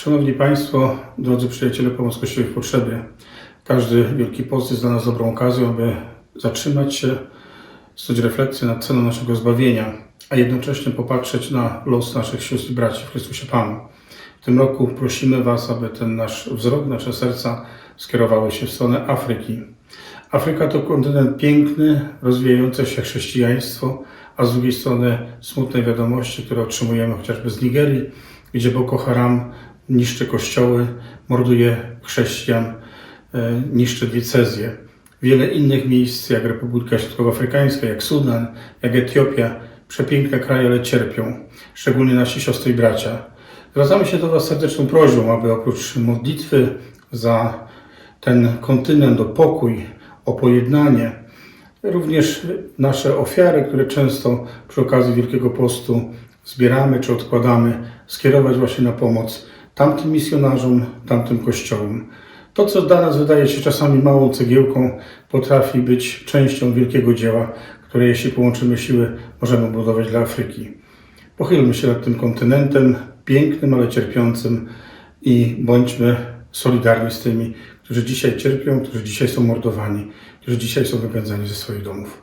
Szanowni Państwo, drodzy przyjaciele Pomoc Kościoła w Potrzebie, każdy Wielki Post jest dla nas dobrą okazją, aby zatrzymać się, stoczyć refleksję nad ceną naszego zbawienia, a jednocześnie popatrzeć na los naszych sióstr i braci w Chrystusie Panu. W tym roku prosimy Was, aby ten nasz wzrok, nasze serca skierowały się w stronę Afryki. Afryka to kontynent piękny, rozwijające się chrześcijaństwo, a z drugiej strony smutne wiadomości, które otrzymujemy chociażby z Nigerii, gdzie Boko Haram niszczy kościoły, morduje chrześcijan, e, niszczy diecezje. Wiele innych miejsc, jak Republika Środkowoafrykańska, jak Sudan, jak Etiopia, przepiękne kraje, ale cierpią, szczególnie nasi siostry i bracia. Zwracamy się do Was serdeczną prośbą, aby oprócz modlitwy za ten kontynent, o pokój, o pojednanie, również nasze ofiary, które często przy okazji Wielkiego Postu zbieramy czy odkładamy, skierować właśnie na pomoc tamtym misjonarzom, tamtym kościołom. To, co dla nas wydaje się czasami małą cegiełką, potrafi być częścią wielkiego dzieła, które jeśli połączymy siły, możemy budować dla Afryki. Pochylmy się nad tym kontynentem, pięknym, ale cierpiącym i bądźmy solidarni z tymi, którzy dzisiaj cierpią, którzy dzisiaj są mordowani, którzy dzisiaj są wypędzani ze swoich domów.